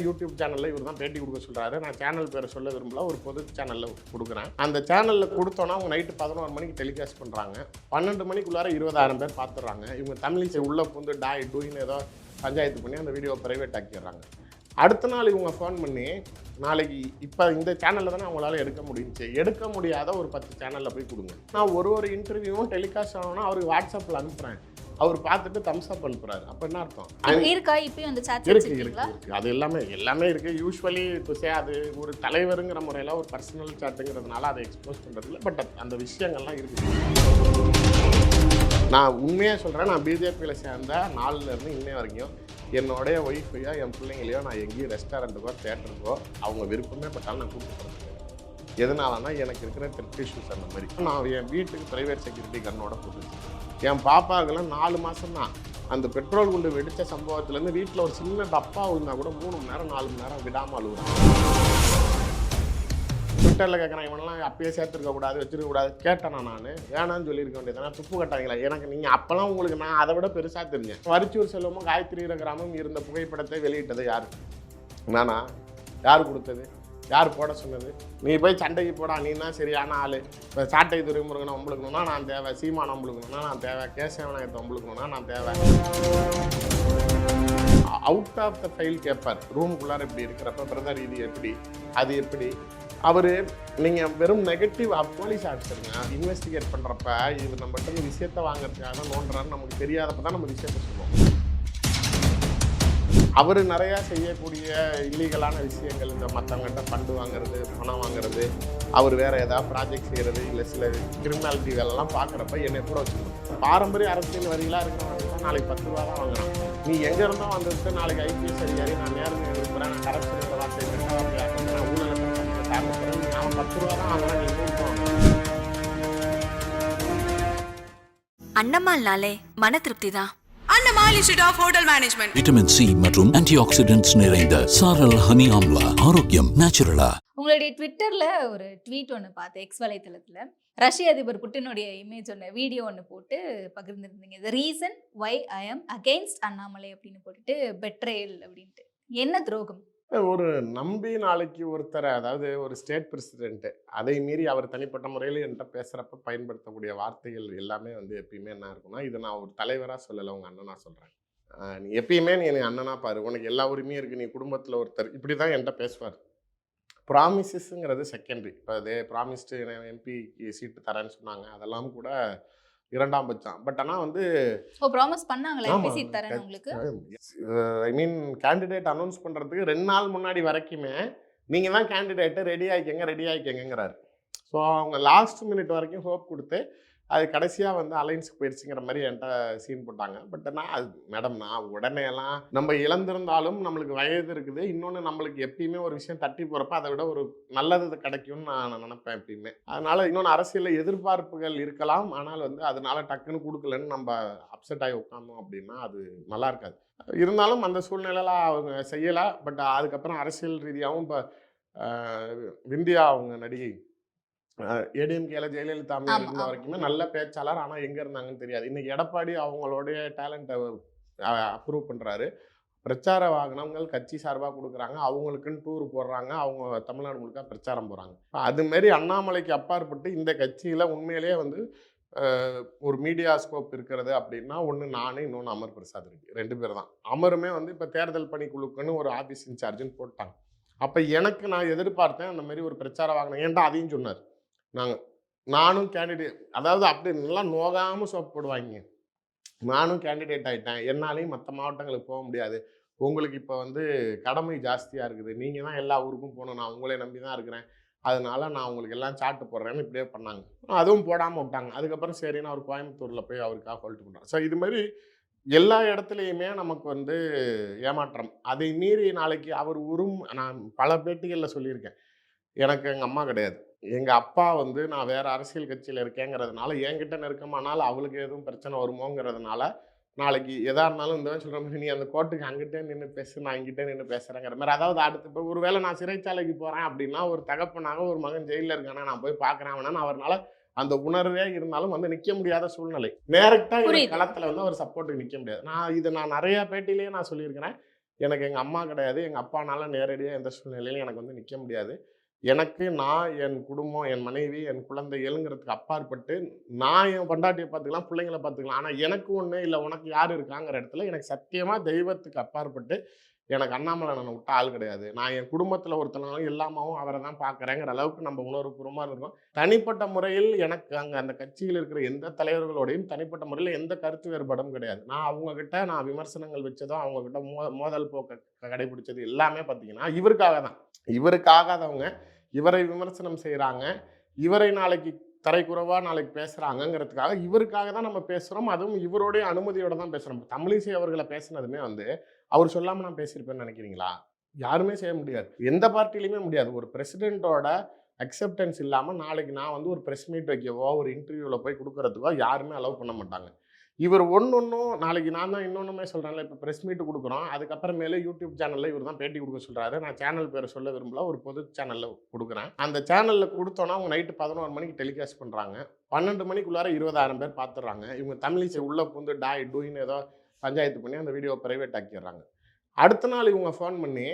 YouTube சேனலில் இவர் தான் பேட்டி கொடுக்க சொல்கிறாரு நான் சேனல் பேரை சொல்ல விரும்பல. ஒரு பொது சேனலில் கொடுக்குறேன். அந்த சேனலில் கொடுத்தோன்னா அவங்க நைட்டு பதினோரு மணிக்கு டெலிகாஸ்ட் பண்ணுறாங்க பன்னெண்டு மணிக்குள்ளார இருபதாயிரம் பேர் பார்த்துடுறாங்க இவங்க தமிழிசை உள்ளே புந்து டாய் டூயின்னு ஏதோ பஞ்சாயத்து பண்ணி அந்த வீடியோ ப்ரைவேட் ஆக்கிடுறாங்க. அடுத்த நாள் இவங்க ஃபோன் பண்ணி நாளைக்கு இப்போ இந்த சேனலில் தானே அவங்களால எடுக்க முடிஞ்சுச்சு. எடுக்க முடியாத ஒரு பத்து சேனலில் போய் கொடுங்க. நான் ஒரு ஒரு இன்டர்வியூவும் டெலிகாஸ்ட் ஆகணும்னா அவருக்கு வாட்ஸ்அப்பில் அனுப்புகிறேன் அவர் பார்த்துட்டு தம்ஸ் அப் அனுப்புறாரு. அப்போ என்ன அர்த்தம்? இருக்கா? இப்பயும் அந்த சாட் இருக்கு இருக்கு அது எல்லாமே எல்லாமே இருக்கு. யூஸ்வலி இப்போ சே அது ஒரு தலைவருங்கிற முறையில் ஒரு பர்சனல் சாட்டுங்கிறதுனால அதை எக்ஸ்போஸ் பண்ணுறதில்ல பட் அந்த விஷயங்கள்லாம் இருக்கு. நான் உண்மையாக சொல்கிறேன் நான் பிஜேபியில் சேர்ந்த நாலுல இருந்து இன்னை வரைக்கும் என்னுடைய ஒய்ஃபையோ என் பிள்ளைங்களையோ நான் எங்கேயும் ரெஸ்டாரண்ட்டுக்கோ தேட்டருக்கோ அவங்க விருப்பமே பட்டாலும் நான் கூப்பிட்டு போகிறேன் எதனாலனா எனக்கு இருக்கிற த்ரெட் இஷ்யூஸ் அந்த மாதிரி. நான் என் வீட்டுக்கு ப்ரைவேட் செக்யூரிட்டி கன்னோட போட்டுச்சு என் பாப்பாவுக்கெல்லாம் நாலு மாதம் தான் அந்த பெட்ரோல் குண்டு வெடித்த சம்பவத்துலேருந்து வீட்டில் ஒரு சின்ன டப்பா விழுந்தா கூட மூணு மணி நேரம் நாலு மணி நேரம் விடாமல் அழுகுறேன் ட்விட்டரில் கேட்குறேன் இவனெல்லாம் அப்பயே சேர்த்துருக்க கூடாது வச்சிருக்க கூடாது. கேட்டேனா நான் வேணாம்னு சொல்லியிருக்க வேண்டியது நான் துப்பு கட்டாங்களா எனக்கு நீங்கள் அப்போலாம் உங்களுக்கு நான் அதை விட பெருசாக தெரிஞ்சேன். வரிச்சூர் செல்வமும் காயத்ரி கிராமம் இருந்த புகைப்படத்தை வெளியிட்டது யார்? நானா? யார் கொடுத்தது? யார் போட சொன்னது? நீ போய் சண்டைக்கு போடா நீ தான் சரியான ஆள். இப்போ சாட்டை துறைமுருகனை ஒம்பளுக்கணும்னா நான் தேவை. சீமானை ஒம்பளுக்கணும்னா நான் தேவை. கேசவநாயகத்தை ஒம்பளுக்கணும்னா நான் தேவை. அவுட் ஆஃப் த ஃபைல் கேட்பார் ரூமுக்குள்ளார இப்படி இருக்கிறப்ப பிரதர் இது எப்படி? அது எப்படி? அவர் நீங்கள் வெறும் நெகட்டிவ் போலீஸ் ஆஃபீஸருங்க இன்வெஸ்டிகேட் பண்ணுறப்ப இவர் நம்மகிட்ட விஷயத்தை வாங்குறதுக்காக தான் நமக்கு தெரியாதப்ப தான் நம்ம விஷயத்தை சொல்லுவோம். அவர் நிறையா செய்யக்கூடிய இல்லீகலான விஷயங்கள் இந்த மற்றவங்ககிட்ட ஃபண்டு வாங்குறது பணம் வாங்குறது அவர் வேறு ஏதாவது ப்ராஜெக்ட் செய்கிறது இல்லை சில கிரிமினாலிட்டி வேலைலாம் பார்க்குறப்ப என்னை கூட வச்சுக்கணும். பாரம்பரிய அரசியல் வரிகளாக இருக்கிறவங்க நாளைக்கு பத்து ரூபா தான் வாங்குறான் நீ எங்கே இருந்தோ வந்துட்டு நாளைக்கு ஐபிஎஸ் அதிகாரி நான் நேரம் இருக்கிறேன் நான் கரெக்ட் வார்த்தை வார்த்தை நான் ஊழல் காரணப்படுறேன் நான் பத்து ரூபா தான் வாங்குறேன் நீங்கள் நூறு அன்னம்மாள்னாலே மன திருப்தி தான். Annammal institute of hotel management vitamin C மற்றும் ஆன்டி ஆக்சிடென்ட்ஸ் நிறைந்த சாரல் ஹனி ஆம்லா ஆரோக்கியம் நேச்சுரலா உங்களுடைய ட்விட்டர்ல ஒரு ட்வீட் ஒன்று பார்த்தேன் எக்ஸ் வலைத்தளத்துல. ரஷ்ய அதிபர் புட்டினுடைய இமேஜ் ஒன்று வீடியோ ஒன்று போட்டு பகிர்ந்துருந்தீங்க. The reason why I am against Annamalai அப்படின்னு போட்டுட்டு பெட்ரேல் அப்படின்ட்டு. என்ன துரோகம்? ஒரு நம்பி நாளைக்கு ஒருத்தரை அதாவது ஒரு ஸ்டேட் பிரசிடென்ட்டு அதை மீறி அவர் தனிப்பட்ட முறையில் என்கிட்ட பேசுகிறப்ப பயன்படுத்தக்கூடிய வார்த்தைகள் எல்லாமே வந்து எப்பயுமே என்ன இருக்கும்னா இது நான் ஒரு தலைவராக சொல்லலை உங்கள் அண்ணனாக சொல்கிறேன் நீ எப்பயுமே நீ என் அண்ணனாக பாரு உனக்கு எல்லா உரிமையும் இருக்குது நீ குடும்பத்தில் ஒருத்தர் இப்படி தான் என்கிட்ட பேசுவார். ப்ராமிசஸுங்கிறது செகண்டரி இப்போ அதே ப்ராமிஸ்டு எம்பிக்கு சீட்டு தரேன்னு சொன்னாங்க அதெல்லாம் கூட இரண்டாம் பட்சம். பட் ஆனால் வந்து ப்ராமிஸ் பண்ணாங்களா? தரேன் உங்களுக்கு? ஐ மீன் கேண்டிடேட் அனௌன்ஸ் பண்ணுறதுக்கு ரெண்டு நாள் முன்னாடி வரைக்குமே நீங்கள் தான் கேண்டிடேட்டு ரெடி ஆகிக்கங்க ரெடி ஆகிக்கங்கிறாரு ஸோ அவங்க லாஸ்ட் மினிட் வரைக்கும் ஹோப் கொடுத்து அது கடைசியாக வந்து அலைன்ஸுக்கு போயிடுச்சுங்கிற மாதிரி என்கிட்ட சீன் போட்டாங்க. பட் நான் அது மேடம் நான் உடனே எல்லாம் நம்ம இழந்திருந்தாலும் நம்மளுக்கு வயது இருக்குது. இன்னொன்று நம்மளுக்கு எப்பயுமே ஒரு விஷயம் தட்டி போகிறப்ப அதை விட ஒரு நல்லது கிடைக்கும்னு நான் நினைப்பேன் எப்பயுமே. அதனால் இன்னொன்று அரசியலில் எதிர்பார்ப்புகள் இருக்கலாம். ஆனால் வந்து அதனால டக்குன்னு கொடுக்கலன்னு நம்ம அப்செட் ஆகி உட்காந்தோம் அப்படின்னா அது நல்லா இருக்காது. இருந்தாலும் அந்த சூழ்நிலையில் அவங்க செய்யலை. பட் அதுக்கப்புறம் அரசியல் ரீதியாகவும் இப்போ விந்தியா அவங்க நடிகை ஏடிஎம்கேல ஜெயலலிதா அம்மையார் இருந்த. வரைக்குமே நல்ல பேச்சாளர். ஆனால் எங்கே இருந்தாங்கன்னு தெரியாது. இன்னைக்கு எடப்பாடி அவங்களுடைய டேலண்ட்டை அப்ரூவ் பண்ணுறாரு பிரச்சார வாகனங்கள் கட்சி சார்பாக கொடுக்குறாங்க. அவங்களுக்குன்னு டூர் போடுறாங்க. அவங்க தமிழ்நாடு முழுக்க பிரச்சாரம் போகிறாங்க அது மாரி அண்ணாமலைக்கு அப்பாற்பட்டு இந்த கட்சியில் உண்மையிலேயே வந்து ஒரு மீடியா ஸ்கோப் இருக்கிறது அப்படின்னா ஒன்று நானு இன்னொன்று அமர் பிரசாத் இருக்கு ரெண்டு பேர் தான். அமருமே வந்து இப்போ தேர்தல் பணிக்குழுக்குன்னு ஒரு ஆஃபீஸ் இன்சார்ஜுன்னு போட்டாங்க. அப்போ எனக்கு நான் எதிர்பார்த்தேன் அந்த மாதிரி ஒரு பிரச்சார வாகனம். ஏன்டா அதையும் சொன்னார்? நாங்கள் நானும் கேண்டிடேட் அதாவது அப்படி நல்லா நோகாமல் சோப் போடுவாங்க நானும் கேண்டிடேட் ஆகிட்டேன் என்னாலையும் மற்ற மாவட்டங்களுக்கு போக முடியாது. உங்களுக்கு இப்போ வந்து கடமை ஜாஸ்தியாக இருக்குது. நீங்கள் தான் எல்லா ஊருக்கும் போகணும். நான் உங்களே நம்பி தான் இருக்கிறேன். அதனால நான் உங்களுக்கு எல்லாம் சாட்டு போடுறேன்னு இப்படியே பண்ணாங்க. அதுவும் போடாமல் விட்டாங்க. அதுக்கப்புறம் சரின்னு அவர் கோயம்புத்தூரில் போய் அவருக்காக ஹோல்ட் பண்ணுறாங்க ஸோ இது மாதிரி எல்லா இடத்துலையுமே நமக்கு வந்து ஏமாற்றம். அதை மீறி நாளைக்கு அவர் உரும் நான் பல பேட்டிகளில் சொல்லியிருக்கேன். எனக்கு எங்கள் அம்மா கிடையாது. எங்கள் அப்பா வந்து நான் வேறு அரசியல் கட்சியில் இருக்கேங்கிறதுனால என்கிட்ட நெருக்கமானால் அவளுக்கு எதுவும் பிரச்சனை வருமோங்கிறதுனால நாளைக்கு எதா இருந்தாலும் இந்த சொல்கிற மாதிரி நீ அந்த கோர்ட்டுக்கு அங்கிட்டே நின்று பேசு நான் இங்கிட்டே நின்று பேசுகிறேங்கிற மாதிரி. அதாவது அடுத்து இப்போ ஒரு வேளை நான் சிறைச்சாலைக்கு போகிறேன் அப்படின்னா ஒரு தகப்பனாக ஒரு மகன் ஜெயிலில் இருக்கானா நான் போய் பார்க்குறேன் அவனா அவர்னால அந்த உணர்வே இருந்தாலும் வந்து நிற்க முடியாத சூழ்நிலை. நேரக்டாக புரியுது. களத்தில் வந்து ஒரு சப்போர்ட்டுக்கு நிற்க முடியாது. நான் இது நான் நிறைய பேட்டிலேயே நான் சொல்லியிருக்கிறேன். எனக்கு எங்கள் அம்மா கிடையாது. எங்கள் அப்பானால நேரடியாக எந்த சூழ்நிலையிலும் எனக்கு வந்து நிற்க முடியாது. எனக்கு நான் என் குடும்பம் என் மனைவி என் குழந்தைகள்ங்கிறதுக்கு அப்பாற்பட்டு நான் என் பொண்டாட்டியை பார்த்துக்கலாம் பிள்ளைங்கள பார்த்துக்கலாம். ஆனால் எனக்கு ஒன்று இல்லை உனக்கு யார் இருக்காங்கிற இடத்துல எனக்கு சத்தியமாக தெய்வத்துக்கு அப்பாற்பட்டு எனக்கு அண்ணாமலை நான் விட்ட ஆள் கிடையாது. நான் என் குடும்பத்தில் ஒருத்தனாலும் எல்லாமாவும் அவரை தான் பார்க்குறேங்கிற அளவுக்கு நம்ம உணர்வுபூர்வமாக இருக்கோம் தனிப்பட்ட முறையில் எனக்கு அங்கே அந்த கட்சியில் இருக்கிற எந்த தலைவர்களோடையும் தனிப்பட்ட முறையில் எந்த கருத்து வேறுபாடும் கிடையாது. நான் அவங்கக்கிட்ட நான் விமர்சனங்கள் வச்சதும் அவங்கக்கிட்ட மோ மோதல் போக்க கடைபிடிச்சது எல்லாமே பார்த்தீங்கன்னா இவருக்காக தான். இவருக்காகாதவங்க இவரை விமர்சனம் செய்கிறாங்க இவரை நாளைக்கு தரைக்குறவா நாளைக்கு பேசுகிறாங்கங்கிறதுக்காக இவருக்காக தான் நம்ம பேசுகிறோம் அதுவும் இவருடைய அனுமதியோட தான் பேசுகிறோம் தமிழிசை அவர்களை பேசினதுமே வந்து அவர் சொல்லாமல் நான் பேசியிருப்பேன்னு நினைக்கிறீங்களா? யாருமே செய்ய முடியாது. எந்த பார்ட்டிலையுமே முடியாது. ஒரு பிரசிடெண்ட்டோட அக்செப்டன்ஸ் இல்லாமல் நாளைக்கு நான் வந்து ஒரு ப்ரெஸ் மீட் வைக்கவோ ஒரு இன்டர்வியூவில் போய் கொடுக்குறதுக்கோ யாருமே அலோவ் பண்ண மாட்டாங்க. இவர் ஒன்று ஒன்றும் நாளைக்கு நான் தான் இன்னொன்றுமே சொல்கிறேன்ல இப்போ ப்ரெஸ் மீட் கொடுக்குறோம். அதுக்கப்புறமேலே யூடியூப் சேனலில் இவர் தான் பேட்டி கொடுக்க சொல்கிறாரு நான் சேனல் பேரை சொல்ல விரும்பல ஒரு பொது சேனலில் கொடுக்குறேன். அந்த சேனலில் கொடுத்தோன்னா அவங்க நைட்டு பதினோரு மணிக்கு டெலிகாஸ்ட் பண்ணுறாங்க பன்னெண்டு மணிக்குள்ளார இருபதாயிரம் பேர் பார்த்துடுறாங்க இவங்க தமிழிசை உள்ளே புந்து டாய் டூயின்னு ஏதோ பஞ்சாயத்து பண்ணி அந்த வீடியோ ப்ரைவேட் ஆக்கிடுறாங்க. அடுத்த நாள் இவங்க ஃபோன் பண்ணி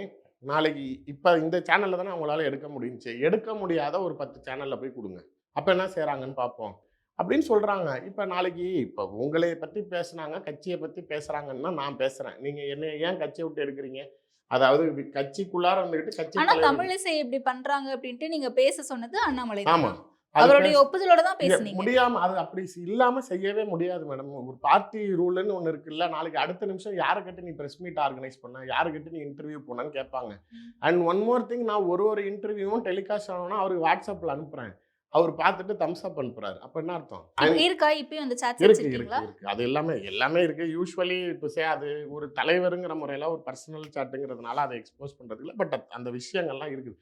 நாளைக்கு இப்போ இந்த சேனலில் தானே அவங்களால எடுக்க முடியுச்சு எடுக்க முடியாத ஒரு பத்து சேனலில் போய் கொடுங்க. அப்போ என்ன செய்கிறாங்கன்னு பார்ப்போம். அப்படின்னு சொல்கிறாங்க இப்போ நாளைக்கு இப்போ உங்களை பற்றி பேசுனாங்க கட்சியை பற்றி பேசுகிறாங்கன்னா நான் பேசுகிறேன் நீங்கள் என்ன ஏன் கட்சியை விட்டு எடுக்கிறீங்க? அதாவது கட்சிக்குள்ளார வந்துக்கிட்டு கட்சி ஆனா தலைவர்- தமிழிசை இப்படி பண்றாங்க அப்படின்ட்டு நீங்க பேச சொன்னது அண்ணாமலை தான். ஆமா. அது அவருடைய ஒப்புதலோட தான் பேசுனீங்க. முடியாம அது அப்படி இல்லாம செய்யவே முடியாது மேடம். ஒரு பார்ட்டி ரூல்னு ஒண்ணு இருக்குல்ல நாளைக்கு அடுத்த நிமிஷம் யாரை கிட்ட நீ பிரஸ் மீட் ஆர்கனைஸ் பண்ண யாரை கிட்ட நீ இன்டர்வியூ போனன்னு கேட்பாங்க. அண்ட் ஒன் மோர் திங் நான் ஒரு ஒரு இன்டர்வியூவும் டெலிகாஸ்ட் ஆகணும்னா அவருக்கு வாட்ஸ்அப்ல அனுப்புறேன். அவர் பார்த்துட்டு தம்ஸ் அப் அனுப்புறாரு. அப்ப என்ன அர்த்தம்? இருக்கா? இப்பயும் அந்த இருக்கு வச்சிருக்கீங்களா இருக்கு இருக்கு. அது எல்லாமே எல்லாமே இருக்கு. யூஸ்வலி இப்போ சே அது ஒரு தலைவருங்கிற முறையில் ஒரு பர்சனல் சாட்டுங்கிறதுனால அதை எக்ஸ்போஸ் பண்ணுறது இல்லை பட் அந்த விஷயங்கள்லாம் இருக்குது.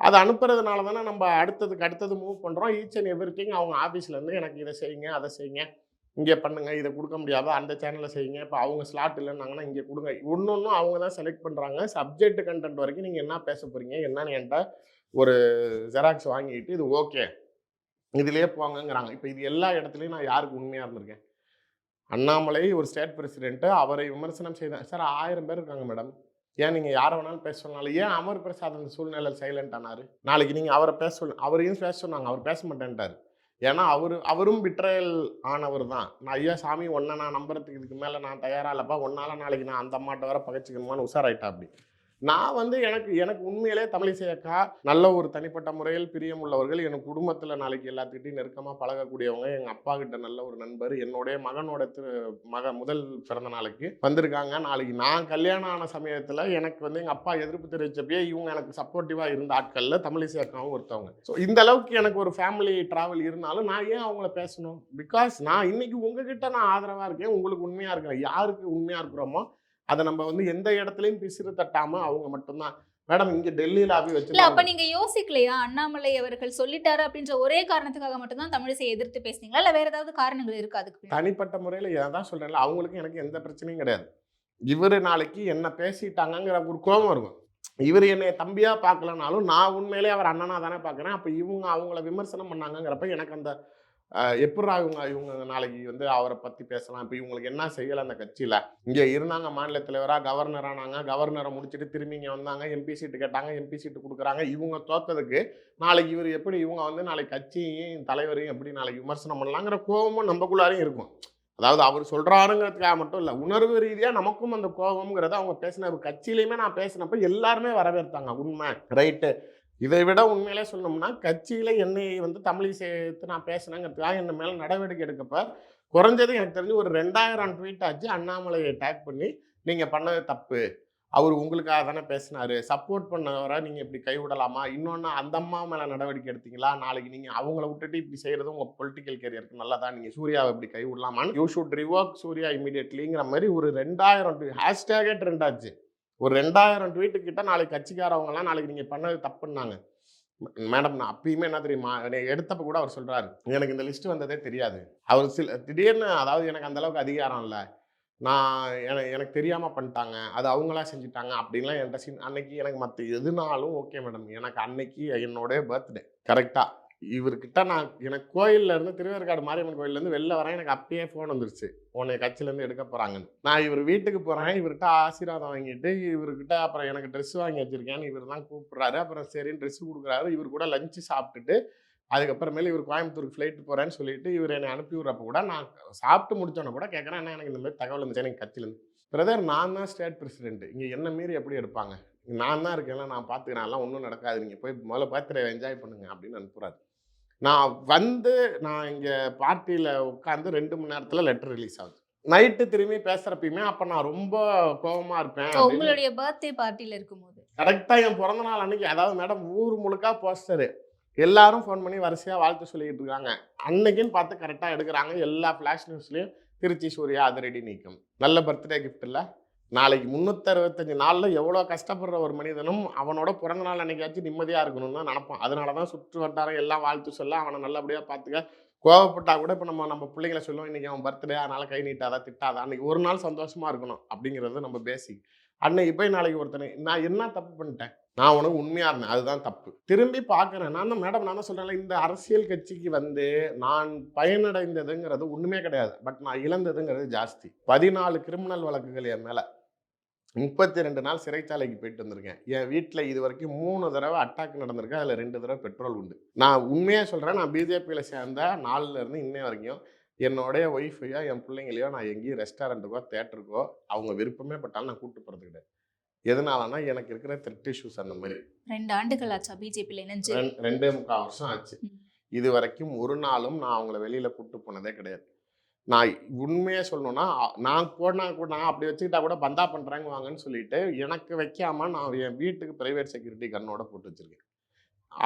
அதை அனுப்புறதுனால தானே நம்ம அடுத்ததுக்கு அடுத்தது மூவ் பண்ணுறோம் ஈச் அண்ட் எவ்ரி திங் அவங்க ஆஃபீஸ்லேருந்து எனக்கு இதை செய்யுங்க அதை செய்யுங்க. இங்கே பண்ணுங்க இதை கொடுக்க முடியாதோ? அந்த சேனலில் செய்யுங்க. இப்போ அவங்க ஸ்லாட் இல்லைன்னாங்கன்னா இங்கே கொடுங்க. ஒன்று ஒன்றும் அவங்க தான் செலக்ட் பண்ணுறாங்க சப்ஜெக்ட் கண்டென்ட் வரைக்கும் நீங்கள் என்ன பேச போகிறீங்க என்னன்னு என்கிட்ட ஒரு ஜெராக்ஸ் வாங்கிட்டு இது ஓகே இதிலேயே போங்கங்கிறாங்க. இப்போ இது எல்லா இடத்துலையும் நான் யாருக்கு உண்மையாக இருந்திருக்கேன்? அண்ணாமலை ஒரு ஸ்டேட் பிரசிடென்ட்டு அவரை விமர்சனம் செய்தேன். சார் ஆயிரம் பேர் இருக்காங்க மேடம். ஏன் நீங்கள் யாரை வேணாலும் பேச சொன்னாலும் ஏன் அமர் பிரசாத் அந்த சூழ்நிலையில் சைலண்ட் ஆனார்? நாளைக்கு நீங்கள் அவரை பேச சொல்ல அவரையும் பேச சொன்னாங்க. அவர் பேச மாட்டேன்ட்டார். ஏன்னா அவர் அவரும் விட்ரையல் ஆனவர் தான். நான் ஐயா சாமி ஒன்றை நான் நம்புறதுக்கு இதுக்கு மேலே நான் தயாராக இல்லைப்பா. ஒன்னால நாளைக்கு நான் அந்த அம்மாட்ட வர பகச்சிக்கணுமான்னு உஷாராயிட்டா அப்படி. நான் வந்து எனக்கு எனக்கு உண்மையிலே தமிழிசை அக்கா நல்ல ஒரு தனிப்பட்ட முறையில் பிரியம் உள்ளவர்கள். என் குடும்பத்தில் நாளைக்கு எல்லாத்துக்கிட்டையும் நெருக்கமாக பழகக்கூடியவங்க எங்கள் அப்பா கிட்ட நல்ல ஒரு நண்பர் என்னுடைய மகனோட திரு மக முதல் பிறந்த நாளைக்கு வந்திருக்காங்க. நாளைக்கு நான் கல்யாணம் ஆன சமயத்தில் எனக்கு வந்து எங்கள் அப்பா எதிர்ப்பு தெரிவிச்சப்பயே இவங்க எனக்கு சப்போர்ட்டிவாக இருந்த ஆட்களில் தமிழிசை அக்காவும் ஒருத்தவங்க. ஸோ இந்த அளவுக்கு எனக்கு ஒரு ஃபேமிலி ட்ராவல் இருந்தாலும் நான் ஏன் அவங்கள பேசணும்? பிகாஸ் நான் இன்னைக்கு உங்ககிட்ட நான் ஆதரவாக இருக்கேன் உங்களுக்கு உண்மையாக இருக்கிறேன் யாருக்கு உண்மையாக இருக்கிறோமோ அதை நம்ம வந்து எந்த இடத்துலையும் பிசிறு தட்டாமல் அவங்க மட்டும்தான். மேடம் இங்கே டெல்லியில் ஆபி இல்ல அப்ப வச்சு நீங்க யோசிக்கலையா? அண்ணாமலை அவர்கள் சொல்லிட்டாரு அப்படின்ற ஒரே காரணத்துக்காக மட்டும்தான் தமிழிசை எதிர்த்து பேசுனீங்களா? இல்ல வேற ஏதாவது காரணங்கள் இருக்கு அதுக்கு? தனிப்பட்ட முறையில் இதை தான் சொல்கிறேன்ல அவங்களுக்கும் எனக்கு எந்த பிரச்சனையும் கிடையாது. இவர் நாளைக்கு என்ன பேசிட்டாங்கங்கிற ஒரு கோபம் இருக்கும். இவர் என்னை தம்பியா பார்க்கலனாலும் நான் உண்மையிலே அவர் அண்ணனா தானே பார்க்குறேன். அப்போ இவங்க அவங்கள விமர்சனம் பண்ணாங்கங்கிறப்ப எனக்கு அந்த எப்படா இவங்க இவங்க நாளைக்கு வந்து அவரை பற்றி பேசலாம்? இப்போ இவங்களுக்கு என்ன செய்யலை அந்த கட்சியில்? இங்கே இருந்தாங்க மாநில தலைவராக கவர்னர் ஆனாங்க. கவர்னரை முடிச்சுட்டு திரும்பி இங்கே வந்தாங்க. எம்பி சீட்டு கேட்டாங்க. எம்பி சீட்டு கொடுக்குறாங்க. இவங்க தோத்ததுக்கு நாளைக்கு இவர் எப்படி இவங்க வந்து நாளைக்கு கட்சியையும் தலைவரையும் எப்படி நாளைக்கு விமர்சனம் பண்ணலாங்கிற கோபமும் நம்மக்குள்ளாரையும் இருக்கும். அதாவது அவர் சொல்கிறாருங்கிறதுக்காக மட்டும் இல்லை உணர்வு ரீதியாக நமக்கும் அந்த கோபம்ங்கிறத அவங்க பேசின கட்சியிலையுமே நான் பேசினப்ப எல்லாருமே வரவேற்பாங்க உண்மை ரைட்டு இதை விட உண்மையிலே சொல்லணும்னா கட்சியில் என்னை வந்து தமிழை சேர்த்து நான் பேசினேங்கிறதுக்காக என்ன மேலே நடவடிக்கை எடுக்கப்ப குறைஞ்சது எனக்கு தெரிஞ்சு ஒரு ரெண்டாயிரம் ட்வீட் ஆச்சு. அண்ணாமலையை டேக் பண்ணி நீங்கள் பண்ணது தப்பு. அவர் உங்களுக்காக தானே பேசினாரு. சப்போர்ட் பண்ணவரை நீங்கள் இப்படி கைவிடலாமா? இன்னொன்று அந்த அம்மா மேலே நடவடிக்கை எடுத்தீங்களா? நாளைக்கு நீங்கள் அவங்கள விட்டுட்டு இப்படி செய்கிறது உங்கள் பொலிட்டிக்கல் கேரியருக்கு நல்லதா? நீங்கள் சூர்யாவை இப்படி கைவிடலாமான்னு. யூ ஷுட் ரிவோக் சூர்யா இமீடியட்லிங்கிற மாதிரி ஒரு ரெண்டாயிரம் ஹேஷ்டேகே ட்ரெண்ட் ஆச்சு. ஒரு ரெண்டாயிரம் ட்வீட்டு கிட்ட நாளைக்கு கட்சிக்காரவங்கலாம் நாளைக்கு நீங்கள் பண்ணது தப்புன்னாங்க. மேடம் நான் அப்பயுமே என்ன தெரியுமா எடுத்தப்ப கூட அவர் சொல்றாரு எனக்கு இந்த லிஸ்ட் வந்ததே தெரியாது. அவர் சில திடீர்னு அதாவது எனக்கு அந்த அளவுக்கு அதிகாரம் இல்லை. நான் எனக்கு எனக்கு தெரியாமல் பண்ணிட்டாங்க அது அவங்களா செஞ்சுட்டாங்க அப்படின்லாம் என்கிட்ட சீன் அன்னைக்கு எனக்கு மற்ற எதுனாலும் ஓகே மேடம். எனக்கு அன்னைக்கு என்னோடய பர்த்டே கரெக்டாக இவர்கிட்ட நான் எனக்கு கோயிலில் இருந்து திருவேற்காடு மாரியம்மன் கோயிலேருந்து வெளில வரேன் எனக்கு அப்பயே ஃபோன் வந்துருச்சு. உன்னை கட்சியிலேருந்து எடுக்க போகிறாங்கன்னு நான் இவர் வீட்டுக்கு போகிறேன் இவர்கிட்ட ஆசீர்வாதம் வாங்கிட்டு இவர்கிட்ட அப்புறம் எனக்கு ட்ரெஸ் வாங்கி வச்சுருக்கேன்னு இவர் தான் கூப்பிட்றாரு. அப்புறம் சரின்னு ட்ரெஸ் கொடுக்குறாரு. இவர் கூட லஞ்சு சாப்பிட்டுட்டு அதுக்கப்புறமேல இவர் கோயம்புத்தூருக்கு ஃப்ளைட்டு போகிறேன்னு சொல்லிட்டு இவர் என்னை அனுப்பி விட்றப்ப கூட நான் சாப்பிட்டு முடித்தோன்னே கூட கேட்குறேன் என்ன எனக்கு இந்த மாதிரி தகவல் இருந்துச்சு எனக்கு கட்சியிலேருந்து பிரதர் நான் தான் ஸ்டேட் பிரசிடென்ட் இங்கே என்ன மீறி எப்படி எடுப்பாங்க? நான் தான் இருக்கேன்ல நான் பார்த்துக்கிறேன் எல்லாம் ஒன்றும் நடக்காது. நீங்கள் போய் முதல்ல பர்த்டே என்ஜாய் பண்ணுங்க அப்படின்னு அனுப்புறாரு. நான் வந்து நான் இங்கே பார்ட்டியில் உட்காந்து ரெண்டு மணி நேரத்தில் லெட்டர் ரிலீஸ் ஆகுது. நைட்டு திரும்பி பேசுகிறப்பயுமே அப்போ நான் ரொம்ப கோபமாக இருப்பேன் உங்களுடைய பர்த்டே பார்ட்டில இருக்கும்போது? கரெக்டாக என் பிறந்த நாள் அன்னைக்கு அதாவது மேடம் ஊர் முழுக்கா போஸ்டரு. எல்லாரும் ஃபோன் பண்ணி வரிசையாக வாழ்த்து சொல்லிட்டு இருக்காங்க. அன்னைக்குன்னு பார்த்து கரெக்டாக எடுக்கிறாங்க. எல்லா ஃப்ளாஷ் நியூஸ்லேயும் திருச்சி சூர்யா அதிரடி நீக்கம். நல்ல பர்த்டே கிஃப்ட் இல்லை? நாளைக்கு முந்நூற்றறுபத்தஞ்சு நாளில் எவ்வளோ கஷ்டப்படுற ஒரு மனிதனும் அவனோட பிறந்த நாள் அன்னைக்காச்சும் நிம்மதியாக இருக்கணும்னு தான் நினப்பான். அதனால தான் சுற்று வட்டாரம் எல்லாம் வாழ்த்து சொல்ல அவனை நல்லபடியாக பார்த்துக்க. கோவப்பட்டா கூட இப்போ நம்ம நம்ம பிள்ளைங்களை சொல்லுவோம் இன்னைக்கு அவன் பர்த்டே அதனால் கை நீட்டாதா திட்டாதா? அன்னைக்கு ஒரு நாள் சந்தோஷமாக இருக்கணும். அப்படிங்கிறது நம்ம பேசிக் அன்னைக்கு போய் நாளைக்கு ஒருத்தனை நான் என்ன தப்பு பண்ணிட்டேன்? நான் உனக்கு உண்மையாக இருந்தேன். அதுதான் தப்பு. திரும்பி பார்க்குறேன். நான் தான் மேடம் நான் தான் சொல்றேன்ல இந்த அரசியல் கட்சிக்கு வந்து நான் பயனடைந்ததுங்கிறது ஒன்றுமே கிடையாது. பட் நான் இழந்ததுங்கிறது ஜாஸ்தி. பதினாலு கிரிமினல் வழக்குகள் என் மேலே. முப்பத்தி ரெண்டு நாள் சிறைச்சாலைக்கு போயிட்டு வந்திருக்கேன். என் வீட்டில் இது வரைக்கும் மூணு தடவை அட்டாக் நடந்திருக்கு. அதில் ரெண்டு தடவை பெட்ரோல் உண்டு. நான் உண்மையாக சொல்கிறேன் நான் பிஜேபியில் சேர்ந்த நாலுல இருந்து இன்னை வரைக்கும் என்னுடைய ஒய்ஃபையோ என் பிள்ளைங்களையோ நான் எங்கேயும் ரெஸ்டாரண்ட்டுக்கோ தேட்டருக்கோ அவங்க விருப்பமே பட்டாலும் நான் கூப்பிட்டு போகிறது கிடையாது எதனாலனா எனக்கு இருக்கிற த்ரெட் இஷ்யூஸ் அந்த மாதிரி. ரெண்டு ஆண்டுகள் ஆச்சா பிஜேபியில் இணைஞ்சு? ரெண்- ரெண்டே முக்கால் வருஷம் ஆச்சு. இது வரைக்கும் ஒரு நாளும் நான் அவங்கள வெளியில் கூப்பிட்டு போனதே கிடையாது. நான் உண்மையாக சொல்லணும்னா நான் போனா கூட நான் அப்படி வச்சுக்கிட்டா கூட பந்தா பண்ணுறாங்க வாங்கன்னு சொல்லிட்டு எனக்கு வைக்காமல் நான் என் வீட்டுக்கு ப்ரைவேட் செக்யூரிட்டி கண்ணோட போட்டு வச்சுருக்கேன்.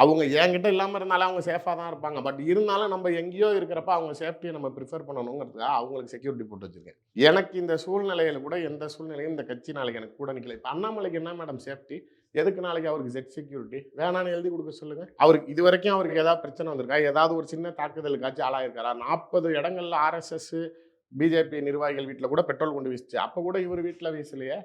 அவங்க என்கிட்ட இல்லாமல் இருந்தாலும் அவங்க சேஃபாக தான் இருப்பாங்க. பட் இருந்தாலும் நம்ம எங்கேயோ இருக்கிறப்ப அவங்க சேஃப்டியை நம்ம ப்ரிஃபர் பண்ணணுங்கிறதுக்காக அவங்களுக்கு செக்யூரிட்டி போட்டு வச்சுருக்கேன். எனக்கு இந்த சூழ்நிலையில் கூட எந்த சூழ்நிலையும் இந்த கட்சி நாளைக்கு எனக்கு கூட நிற்கல இப்போ அண்ணாமலைக்கு என்ன மேடம் சேஃப்டி எதுக்கு நாளைக்கு அவருக்கு செட் செக்யூரிட்டி வேணான்னு எழுதி கொடுக்க சொல்லுங்க. அவருக்கு இது வரைக்கும் அவருக்கு ஏதாவது பிரச்சனை வந்திருக்கா? ஏதாவது ஒரு சின்ன தாக்குதலுக்காச்சும் ஆளாயிருக்காரா? நாற்பது இடங்கள்ல ஆர்எஸ்எஸ் பிஜேபி நிர்வாகிகள் வீட்டில் கூட பெட்ரோல் கொண்டு வீசுச்சு. அப்போ கூட இவர் வீட்டில் வீசலையே.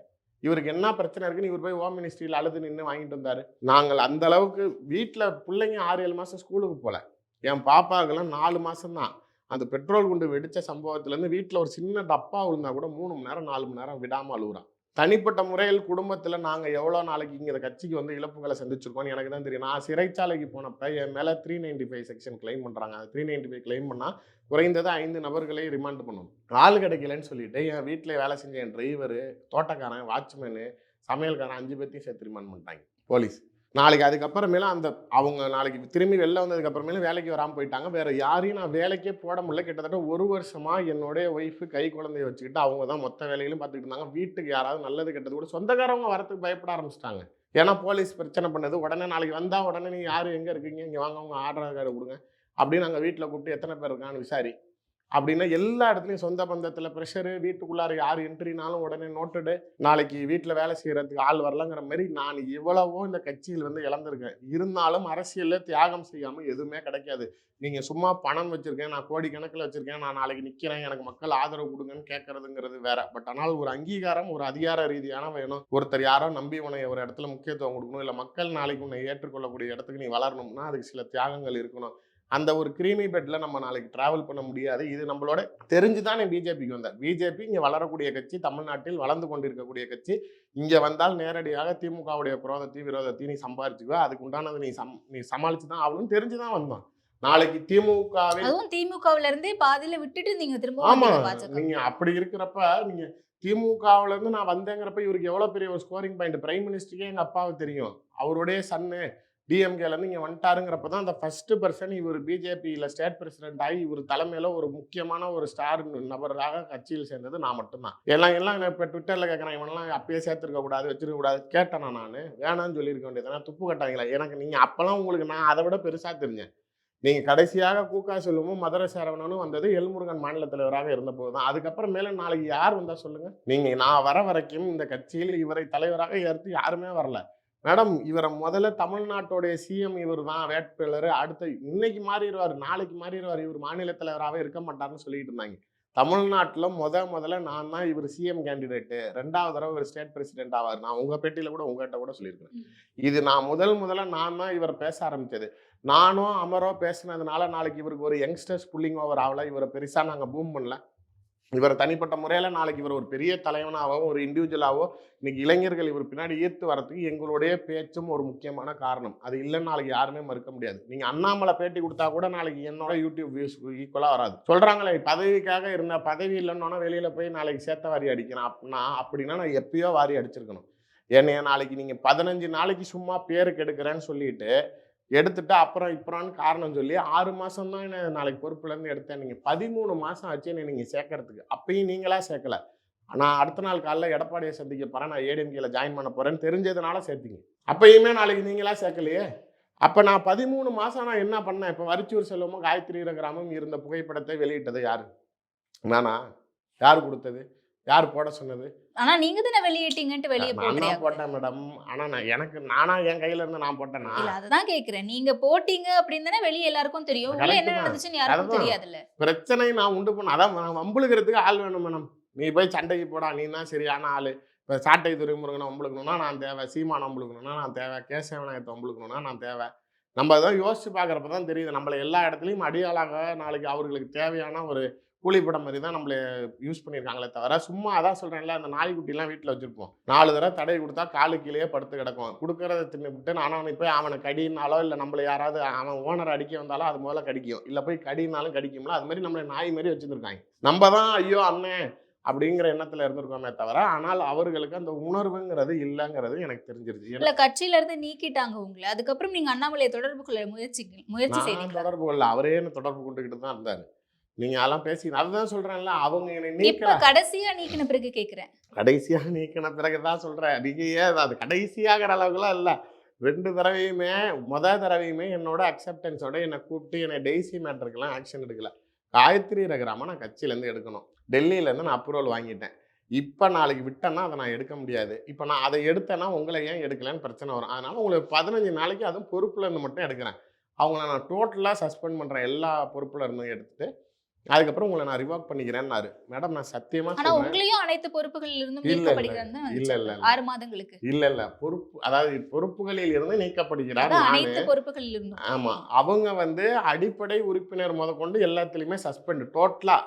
இவருக்கு என்ன பிரச்சனை இருக்குன்னு இவர் போய் ஹோம் மினிஸ்ட்ரியில் அழுது நின்று வாங்கிட்டு வந்தாரு. நாங்கள் அந்த அளவுக்கு வீட்டில் பிள்ளைங்க ஆறு ஏழு மாதம் ஸ்கூலுக்கு போகல என் பாப்பாக்கெல்லாம் நாலு மாதம் தான் அந்த பெட்ரோல் குண்டு வெடித்த சம்பவத்துலேருந்து வீட்டில் ஒரு சின்ன டப்பா விழுந்தா கூட மூணு மணி நேரம் நாலு மணி நேரம் விடாமல் அழுகுறான் தனிப்பட்ட முறையில் குடும்பத்தில் நாங்கள் எவ்வளோ நாளைக்கு இங்கே இந்த கட்சிக்கு வந்து இழப்புகளை சந்திச்சிருக்கோம்னு எனக்கு தான் தெரியும். நான் சிறைச்சாலைக்கு போனப்போ என் மேலே three ninety five section claim பண்ணுறாங்க அந்த த்ரீ நைன்டி ஃபைவ் கிளைம் பண்ணால் குறைந்தது ஐந்து நபர்களை ரிமாண்ட் பண்ணணும். ஆள் கிடைக்கலன்னு சொல்லிட்டு என் வீட்டில் வேலை செஞ்ச என் டிரைவரு தோட்டக்காரன் வாட்ச்மேனு சமையல்காரன் அஞ்சு பேர்த்தையும் சேர்த்து ரிமாண்ட் பண்ணிட்டாங்க. போலீஸ். நாளைக்கு அதுக்கப்புறமேலாம் அந்த அவங்க நாளைக்கு திரும்பி வெளில வந்ததுக்கு வேலைக்கு வராமல் போயிட்டாங்க. வேற யாரையும் நான் வேலைக்கே போட முடியல. கிட்டத்தட்ட ஒரு வருஷமா என்னுடைய ஒய்ஃபு கை குழந்தைய வச்சுக்கிட்டு அவங்க தான் மொத்த வேலையிலும் பார்த்துக்கிட்டு இருந்தாங்க. வீட்டுக்கு யாராவது நல்லது கெட்டது கூட சொந்தக்காரவங்க வரத்துக்கு பயப்பட ஆரம்பிச்சிட்டாங்க. ஏன்னா போலீஸ் பிரச்சனை பண்ணது. உடனே நாளைக்கு வந்தால் உடனே நீங்கள் யார் எங்கே இருக்கீங்க? இங்கே வாங்க அவங்க ஆர்டர் கார்டு கொடுங்க. அப்படின்னு நாங்கள் வீட்டில் கூப்பிட்டு எத்தனை பேர் இருக்கான்னு விசாரி அப்படின்னா எல்லா இடத்துலையும் சொந்த பந்தத்தில் ப்ரெஷரு வீட்டுக்குள்ளார யார் என்ட்ரினாலும் உடனே நோட்டடு நாளைக்கு வீட்டில் வேலை செய்கிறதுக்கு ஆள் வரலங்கிற மாதிரி நான் இவ்வளவோ இந்த கட்சியில் வந்து இழந்திருக்கேன். இருந்தாலும் அரசியலில் தியாகம் செய்யாமல் எதுவுமே கிடைக்காது. நீங்கள் சும்மா பணம் வச்சுருக்கேன் நான் கோடி கணக்கில் வச்சுருக்கேன் நான் நாளைக்கு நிற்கிறேன் எனக்கு மக்கள் ஆதரவு கொடுங்கன்னு கேட்கறதுங்கிறது வேற. பட் ஆனால் ஒரு அங்கீகாரம் ஒரு அதிகார ரீதியான வேணும். ஒருத்தர் யாரோ நம்பி உன்னை ஒரு இடத்துல முக்கியத்துவம் கொடுக்கணும் இல்லை மக்கள் நாளைக்கு உன்னை ஏற்றுக்கொள்ளக்கூடிய இடத்துக்கு நீ வளரணும்னா அதுக்கு சில தியாகங்கள் இருக்கணும். அந்த ஒரு கிரீமி பெட்ல நம்ம நாளைக்கு டிராவல் பண்ண முடியாது. இது நம்மளோட தெரிஞ்சு தான் பிஜேபிக்கு வந்தார். பிஜேபி இங்கே வளரக்கூடிய கட்சி தமிழ்நாட்டில் வளர்ந்து கொண்டிருக்கக்கூடிய கட்சி. இங்கே வந்தால் நேரடியாக திமுகவுடைய குரோதத்தையும் விரோதத்தையும் நீ சம்பாரிச்சுக்குவ அதுக்கு உண்டானது நீ சம் நீ சமாளிச்சு தான் ஆகணும்னு தெரிஞ்சு தான் வந்தோம் நாளைக்கு திமுகவில் அதுவும் திமுகவுல இருந்தே பாதியில விட்டுட்டு நீங்க திரும்ப ஆமா. நீங்க அப்படி இருக்கிறப்ப நீங்க திமுகவுல இருந்து நான் வந்தேங்கிறப்ப இவருக்கு எவ்வளவு பெரிய ஒரு ஸ்கோரிங் பாயிண்ட் பிரைம் மினிஸ்டருக்கே எங்க அப்பாவுக்கு தெரியும். அவருடைய சன்னு டிஎம்கேலேருந்து இங்கே வந்துட்டாருங்கிறப்ப தான் அந்த ஃபஸ்ட்டு பர்சன் இவர் பிஜேபியில் ஸ்டேட் பிரசிடென்ட் ஆகி இவர் தலைமையில் ஒரு முக்கியமான ஒரு ஸ்டார் நபராக கட்சியில் சேர்ந்தது நான் மட்டும்தான். எல்லாம் எல்லாம் இப்போ ட்விட்டரில் கேட்குறேன் இவனெல்லாம் அப்பயே சேர்த்துருக்க கூடாது வச்சிருக்க கூடாது கேட்டேனா நான் வேணாம்னு சொல்லியிருக்க வேண்டியது துப்பு கட்டாங்களா எனக்கு நீங்கள் அப்போல்லாம் உங்களுக்கு நான் அதை விட பெருசாக தெரிஞ்சேன். நீங்கள் கடைசியாக கூக்கா செல்வமும் மதுரை சேரவணனும் வந்தது எல்முருகன் மாநில தலைவராக இருந்தபோது தான். அதுக்கப்புறம் மேலே நாளைக்கு யார் வந்தால் சொல்லுங்கள் நீங்கள் நான் வர வரைக்கும் இந்த கட்சியில் இவரை தலைவராக ஏற்று யாருமே வரல. மேடம் இவரை முதல்ல தமிழ்நாட்டுடைய சிஎம் இவர் தான் வேட்பாளர். அடுத்த இன்னைக்கு மாறிடுவார் நாளைக்கு மாறிடுவார். இவர் மாநில தலைவராகவே இருக்க மாட்டார்னு சொல்லிட்டு இருந்தாங்க. தமிழ்நாட்டில் முத முதல்ல நான் தான் இவர் சிஎம் கேண்டிடேட்டு ரெண்டாவது தடவை இவர் ஸ்டேட் பிரசிடென்ட் ஆவார். நான் உங்கள் பேட்டியில் கூட உங்ககிட்ட கூட சொல்லியிருக்கேன் இது நான் முதல் முதல்ல நான் தான் இவர் பேச ஆரம்பிச்சது. நானும் அமரோ பேசுனதுனால நாளைக்கு இவருக்கு ஒரு யங்ஸ்டர்ஸ் புல்லிங் ஓவர் ஆகல. இவரை பெருசாக நாங்கள் பூம் பண்ணல. இவர் தனிப்பட்ட முறையில் நாளைக்கு இவர் ஒரு பெரிய தலைவனாகவோ ஒரு இண்டிவிஜுவலாகவோ இன்னைக்கு இளைஞர்கள் இவர் பின்னாடி ஈர்த்து வரத்துக்கு எங்களுடைய பேச்சும் ஒரு முக்கியமான காரணம். அது இல்லைன்னு நாளைக்கு யாருமே மறுக்க முடியாது. நீங்கள் அண்ணாமலை பேட்டி கொடுத்தா கூட நாளைக்கு என்னோட யூடியூப் வியூஸ் ஈக்குவலாக வராது. சொல்கிறாங்களே பதவிக்காக இருந்த பதவி இல்லைன்னோன்னா வெளியில் போய் நாளைக்கு சேர்த்த வாரி அடிக்கிறேன் அப்படின்னா அப்படின்னா நான் எப்பயோ வாரி அடிச்சிருக்கணும். என்னைய நாளைக்கு நீங்கள் பதினஞ்சு நாளைக்கு சும்மா பேருக்கு எடுக்கிறேன்னு சொல்லிட்டு எடுத்துட்டு அப்புறம் இப்புறம்னு காரணம் சொல்லி ஆறு மாதம் தான் என்ன நாளைக்கு பொறுப்புலேருந்து எடுத்தேன். நீங்கள் பதிமூணு மாதம் ஆச்சு என்னை நீங்கள் சேர்க்கறதுக்கு. அப்பயும் நீங்களாக சேர்க்கல. நான் அடுத்த நாள் காலைல எடப்பாடியை சந்திக்க போகிறேன் நான் ஏடிஎம்கேல ஜாயின் பண்ண போகிறேன்னு தெரிஞ்சதுனால சேர்த்தீங்க. அப்பயுமே நாளைக்கு நீங்களாக சேர்க்கலையே? அப்போ நான் பதிமூணு மாதம் நான் என்ன பண்ணேன்? இப்போ வரிச்சூர் செல்வமும் காயத்ரி கிராமம் இருந்த புகைப்படத்தை வெளியிட்டது யார்? நானா? யார் கொடுத்தது? யார் போட சொன்னது? ஆனா நீங்க தானே வெளியிட்டீங்கன்ட்டு வெளியே போடுறீங்க போட்டேன் மேடம். ஆனா நான் எனக்கு நானா என் கையில இருந்து நான் போட்டேனா? இல்ல அததான் கேக்குறேன். நீங்க போட்டீங்க அப்படின்னு தானே வெளியே எல்லாருக்கும் தெரியும். உள்ள என்ன. நடந்துச்சுன்னு யாருக்கும். தெரியாதுல்ல. பிரச்சனை நான் உண்டு பண்ண அதான் நான் வம்புழுக்கிறதுக்கு ஆள் வேணும் மேடம். நீ போய் சண்டைக்கு போடா நீ தான் சரியான ஆள். இப்போ சாட்டை துறைமுருகனை வம்புழுக்கணும்னா நான் தேவை. சீமானை வம்புழுக்கணும்னா நான் தேவை. கேசவநாயகத்தை வம்புழுக்கணும்னா நான் தேவை. நம்ம அதான் யோசிச்சு பார்க்குறப்ப தான் தெரியுது. நம்மளை எல்லா இடத்துலையும் அடியாளாக நாளைக்கு அவர்களுக்கு தேவையான ஒரு கூலிப்படம் மாதிரி தான் நம்மளை யூஸ் பண்ணியிருக்காங்களே தவிர சும்மா அதான் சொல்கிறேன்ல அந்த நாய்க்குட்டிலாம் வீட்டில் வச்சுருப்போம். நாலு தடவை தடை கொடுத்தா காலு கீழேயே படுத்து கிடக்கும். கொடுக்கறத தின்னுபிட்டு நானும் போய் அவனை கடினாலோ இல்லை நம்மளை யாராவது அவன் ஓனர் அடிக்க வந்தாலும் அது முதல்ல கடிக்கும். இல்லை போய் கடினாலும் கடிக்கும்ல அது மாதிரி நம்மளை நாய் மாதிரி வச்சுருக்காங்க நம்ம தான் ஐயோ அண்ணன் அப்படிங்கிற எண்ணத்துல இருந்திருக்கோமே தவிர ஆனால் அவர்களுக்கு அந்த உணர்வுங்கிறது இல்லைங்கிறது எனக்கு தெரிஞ்சிருச்சு. இல்ல கட்சியில இருந்து நீக்கிட்டாங்க உங்களை. அதுக்கப்புறம் நீங்க அண்ணாமலையை தொடர்பு கொள்ள முயற்சி முயற்சி தொடர்பு கொள்ள அவரே என்ன தொடர்பு கொண்டுகிட்டு தான் இருந்தாரு. நீங்க அதெல்லாம் பேசி அதுதான் சொல்றேன்ல அவங்க என்னை இப்ப நீக்கல கடைசியா நீக்கின பிறகு கேக்குறேன். கடைசியா நீக்கின பிறகுதான் சொல்றேன். நீங்க ஏன் அது கடைசியாகிற அளவுக்குலாம் இல்ல. ரெண்டு தடவையுமே முத தடவையுமே என்னோட அக்செப்டன்ஸோட என்னை கூப்பிட்டு என்னை டெய்ஸி மேட்டருக்கெல்லாம் ஆக்ஷன் எடுக்கல. காயத்ரி ரகுராம நான் கட்சியிலேருந்து எடுக்கணும். டெல்லியிலேருந்து நான் அப்ரூவல் வாங்கிட்டேன். இப்போ நாளைக்கு விட்டேன்னா அதை நான் எடுக்க முடியாது. இப்போ நான் அதை எடுத்தேன்னா உங்களை ஏன் எடுக்கலன்னு பிரச்சனை வரும். அதனால உங்களுக்கு பதினஞ்சு நாளைக்கு அதுவும் பொறுப்புல இருந்து மட்டும் எடுக்கிறேன். அவங்கள நான் டோட்டலாக சஸ்பெண்ட் பண்ணுறேன் எல்லா பொறுப்புல இருந்தும் எடுத்துட்டு அதுக்கப்புறம் உங்களை நான் ரிவாக் பண்ணிக்கிறேன்னாரு. மேடம் நான் சத்தியமா ஆனா உங்களையும் அனைத்து பொறுப்புகளில் இருந்தும் இல்ல, இல்ல. ஆறு மாதங்களுக்கு. இல்ல இல்ல. பொறுப்பு அதாவது பொறுப்புகளில் இருந்து நீக்கப்படுகிறார் அனைத்து பொறுப்புகளில் இருந்தும். ஆமா. அவங்க வந்து அடிப்படை உறுப்பினர் முதற்கொண்டு எல்லாத்துலயுமே சஸ்பெண்ட் டோட்டலா